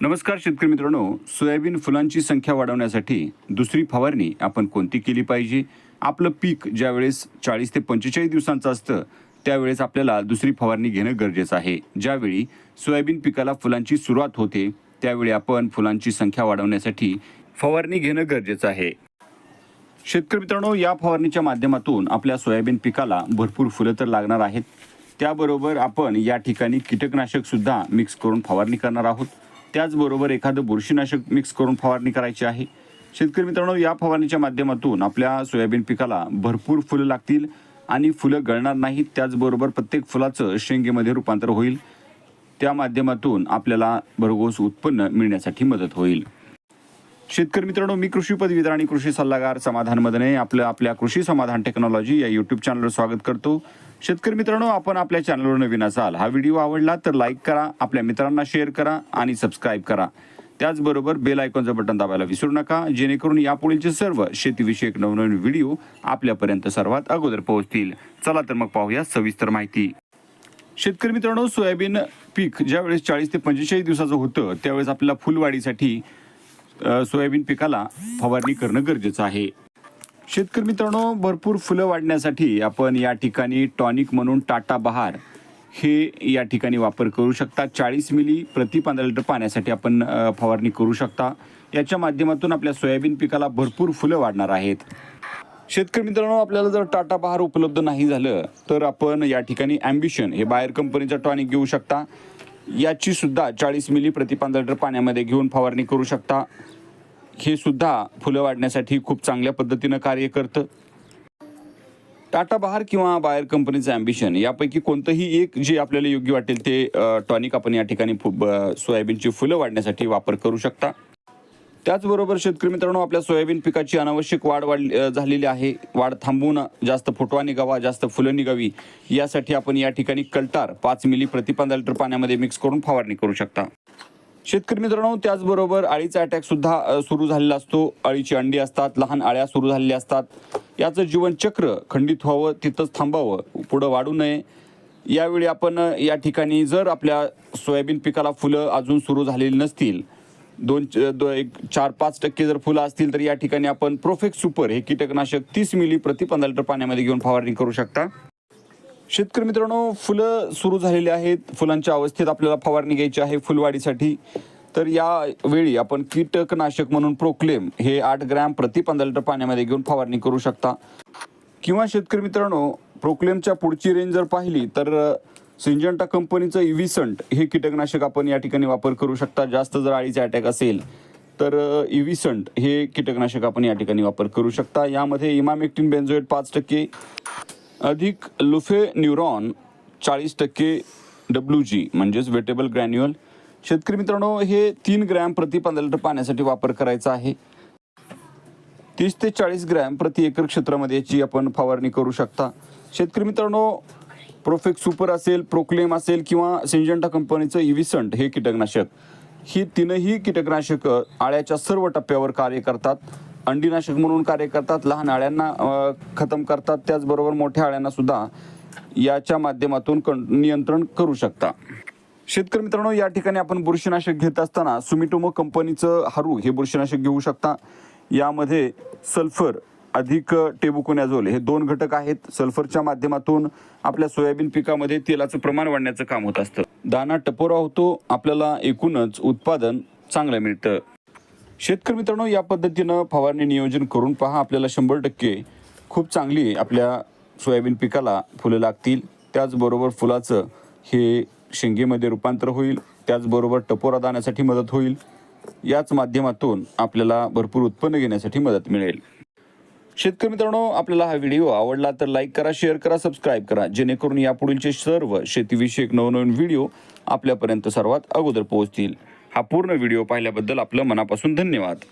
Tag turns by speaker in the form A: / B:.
A: नमस्कार शेतकरी मित्रांनो सोयाबीन फुलांची संख्या वाढवण्यासाठी दुसरी फवारणी आपण कोणती केली पाहिजे? आपलं पीक ज्यावेळेस चाळीस ते पंचेचाळीस दिवसांचं असतं त्यावेळेस आपल्याला दुसरी फवारणी घेणं गरजेचं आहे. ज्यावेळी सोयाबीन पिकाला फुलांची सुरुवात होते त्यावेळी आपण फुलांची संख्या वाढवण्यासाठी फवारणी घेणं गरजेचं आहे. शेतकरी मित्रांनो या फवारणीच्या माध्यमातून आपल्या सोयाबीन पिकाला भरपूर फुलं तर लागणार आहेत. त्याबरोबर आपण या ठिकाणी कीटकनाशकसुद्धा मिक्स करून फवारणी करणार आहोत. त्याचबरोबर एखादं बुरशीनाशक मिक्स करून फवारणी करायची आहे. शेतकरी मित्रांनो या फवारणीच्या माध्यमातून आपल्या सोयाबीन पिकाला भरपूर फुलं लागतील आणि फुलं गळणार नाहीत. त्याचबरोबर प्रत्येक फुलाचं शेंगेमध्ये रूपांतर होईल. त्या माध्यमातून आपल्याला भरघोस उत्पन्न मिळण्यासाठी मदत होईल. शेतकरी मित्रांनो मी कृषी पदवीधर आणि कृषी सल्लागार समाधान मदने. आपलं आपल्या कृषी समाधान टेक्नॉलॉजी या युट्यूब चॅनलवर स्वागत करतो. शेतकरी मित्रांनो आपण आपल्या चॅनलवर नवीन असाल हा व्हिडिओ आवडला तर लाईक करा आपल्या मित्रांना शेअर करा आणि सबस्क्राईब करा. त्याचबरोबर बेल आयकॉनचं बटन दाबायला विसरू नका जेणेकरून यापुढीलचे सर्व शेतीविषयक नवनवीन व्हिडिओ आपल्यापर्यंत सर्वात अगोदर पोहोचतील. चला तर मग पाहूया सविस्तर माहिती. शेतकरी मित्रांनो सोयाबीन पीक ज्यावेळेस चाळीस ते पंचेचाळीस दिवसाचं होतं त्यावेळेस आपल्याला फुलवाढीसाठी सोयाबीन पिकाला फवारणी करणं गरजेचं आहे. शेतकरी मित्रांनो भरपूर फुलं वाढण्यासाठी आपण या ठिकाणी टॉनिक म्हणून टाटा बहार हे या ठिकाणी वापर करू शकता. चाळीस मिली प्रति पंधरा लिटर पाण्यासाठी आपण फवारणी करू शकता. याच्या माध्यमातून आपल्या सोयाबीन पिकाला भरपूर फुलं वाढणार आहेत. शेतकरी मित्रांनो आपल्याला जर टाटा बहार उपलब्ध नाही झालं तर आपण या ठिकाणी ॲम्बिशन हे बाहेर कंपनीचं टॉनिक घेऊ शकता. याची सुद्धा चाळीस मिली प्रति लिटर पाण्यामध्ये घेऊन फवारणी करू शकता हे सुद्धा फुलं वाढण्यासाठी खूप चांगल्या पद्धतीनं कार्य करतं. टाटा बहार किंवा बायर कंपनीचं ॲम्बिशन यापैकी कोणतंही एक जे आपल्याला योग्य वाटेल ते टॉनिक आपण या ठिकाणी फु सोयाबीनची फुलं वाढण्यासाठी वापर करू शकता. त्याचबरोबर शेतकरी मित्रांनो आपल्या सोयाबीन पिकाची अनावश्यक वाढ वाढ झालेली आहे. वाढ थांबवून जास्त फुटवा निघावा जास्त फुलं निघावी यासाठी आपण या ठिकाणी कल्टार पाच मिली प्रति पंधरा लिटर पाण्यामध्ये मिक्स करून फवारणी करू शकता. शेतकरी मित्रांनो त्याचबरोबर अळीचा अटॅक सुद्धा सुरू झालेला असतो. अळीची अंडी असतात लहान अळ्या सुरू झालेल्या असतात. याचं जीवनचक्र खंडित व्हावं तिथंच थांबावं पुढं वाढू नये. यावेळी आपण या ठिकाणी जर आपल्या सोयाबीन पिकाला फुलं अजून सुरू झालेली नसतील दोन च- दो एक चार पाच टक्के जर फुलं असतील तर या ठिकाणी आपण प्रोफेक्ट सुपर हे कीटकनाशक तीस मिली प्रति पंधरा लिटर पाण्यामध्ये घेऊन फवारणी करू शकता. शेतकरी मित्रांनो फुलं सुरू झालेली आहेत. फुलांच्या अवस्थेत आपल्याला फवारणी घ्यायची आहे फुलवाढीसाठी तर या वेळी आपण कीटकनाशक म्हणून प्रोक्लेम हे आठ ग्रॅम प्रति पंधरा लिटर पाण्यामध्ये घेऊन फवारणी करू शकता. किंवा शेतकरी मित्रांनो प्रोक्लेमच्या पुढची रेंज जर पाहिली तर सिंजंटा कंपनीचं इव्हिसंट हे कीटकनाशक आपण या ठिकाणी वापर करू शकता. जास्त जर अळीचा अटॅक असेल तर इव्हिसंट हे कीटकनाशक आपण या ठिकाणी वापर करू शकता. यामध्ये इमामेक्टिन बेन्झोएट पाच टक्के अधिक लुफे न्यूरॉन चाळीस टक्के डब्ल्यू जी म्हणजेच वेटेबल ग्रॅन्युअल. शेतकरी मित्रांनो हे तीन ग्रॅम प्रति पंधरा लिटर पाण्यासाठी वापर करायचा आहे. तीस ते चाळीस ग्रॅम प्रति एकर क्षेत्रामध्ये याची आपण फवारणी करू शकता. शेतकरी मित्रांनो प्रोफेक्ट सुपर असेल प्रोक्लेम असेल किंवा सिंजंटा कंपनीचं इव्हिसंट हे कीटकनाशक. ही तीनही कीटकनाशकं आळ्याच्या सर्व टप्प्यावर कार्य करतात. अंडीनाशक म्हणून कार्य करतात. लहान आळ्यांना खतम करतात. त्याचबरोबर मोठ्या आळ्यांना सुद्धा याच्या माध्यमातून कं- नियंत्रण करू शकता. शेतकरी मित्रांनो या ठिकाणी आपण बुरशीनाशक घेत असताना सुमिटोमो कंपनीचं हारू हे बुरशीनाशक घेऊ शकता. यामध्ये सल्फर अधिक टेबुकोनॅझोल हे दोन घटक आहेत सल्फरच्या माध्यमातून आपल्या सोयाबीन पिकामध्ये तेलाचं प्रमाण वाढण्याचं काम होत असतं. दाना टपोरा होतो आपल्याला एकूणच उत्पादन चांगलं मिळतं. शेतकरी मित्रांनो या पद्धतीनं फवारणी नियोजन करून पहा आपल्याला शंभर टक्के खूप चांगली आपल्या सोयाबीन पिकाला फुलं लागतील. त्याचबरोबर फुलाचं हे शेंगेमध्ये रूपांतर होईल त्याचबरोबर टपोरा दाण्यासाठी मदत होईल. याच माध्यमातून आपल्याला भरपूर उत्पन्न घेण्यासाठी मदत मिळेल. शेतकरी मित्रांनो आपल्याला हा व्हिडिओ आवडला तर लाईक करा शेअर करा सबस्क्राईब करा. जेणेकरून यापुढीलचे सर्व शेतीविषयक नवनवीन व्हिडिओ आपल्यापर्यंत सर्वात अगोदर पोहोचतील. हा पूर्ण व्हिडिओ पाहिल्याबद्दल आपलं मनापासून धन्यवाद.